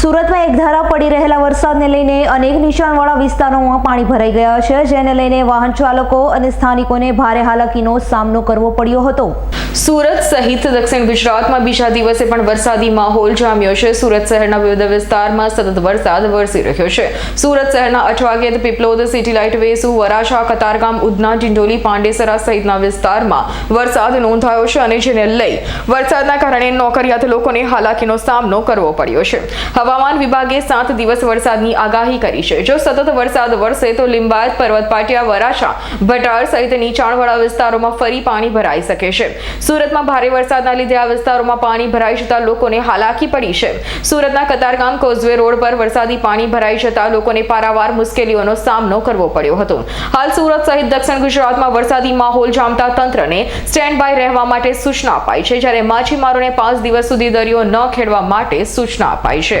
સુરતમાં એક ધારા પડી રહેલા વરસાદને લઈને અનેક નીચાણવાળા વિસ્તારોમાં પાણી ભરાઈ ગયા છે, જેને લઈને વાહન ચાલકો અને સ્થાનિકોને ભારે હાલાકીનો સામનો કરવો પડ્યો હતો. સુરત સહિત દક્ષિણ ગુજરાતમાં બીજા દિવસે પણ વરસાદી માહોલ જામ્યો છે. સુરત શહેરના વિવિધ વિસ્તારમાં સતત વરસાદ વરસી રહ્યો છે. સુરત શહેરના અઠવાગેત પીપલોદ, સિટી લાઇટ વેસુ, વરાછા, કતારગામ, ઉધના, ડિંડોલી, પાંડેસરા સહિતના વિસ્તારમાં વરસાદ નોંધાયો છે અને જેને લઈ વરસાદના કારણે નોકરિયાત લોકોને હાલાકીનો સામનો કરવો પડ્યો છે. હવામાન વિભાગે સાત દિવસ વરસાદની આગાહી કરી છે. જો સતત વરસાદ વરસે તો લિંબાયત પર્વત પાટિયા વરાછા, ભટાર સહિત નીચાણવાળા વિસ્તારોમાં ફરી પાણી ભરાઈ શકે છે. સુરતમાં ભારે વરસાદના લીધે આ વિસ્તારોમાં પાણી ભરાઈ જતા લોકોને હાલાકી પડી છે. સુરતના કતારગામ કોઝવે રોડ પર વરસાદી પાણી ભરાઈ જતા લોકોને પારાવાર મુશ્કેલીઓનો સામનો કરવો પડ્યો હતો. હાલ સુરત સહિત દક્ષિણ ગુજરાતમાં વરસાદી માહોલ જામતા તંત્રને સ્ટેન્ડ બાય રહેવા માટે સૂચના અપાઈ છે, જ્યારે માછીમારોને પાંચ દિવસ સુધી દરિયો ન ખેડવા માટે સૂચના અપાઈ છે.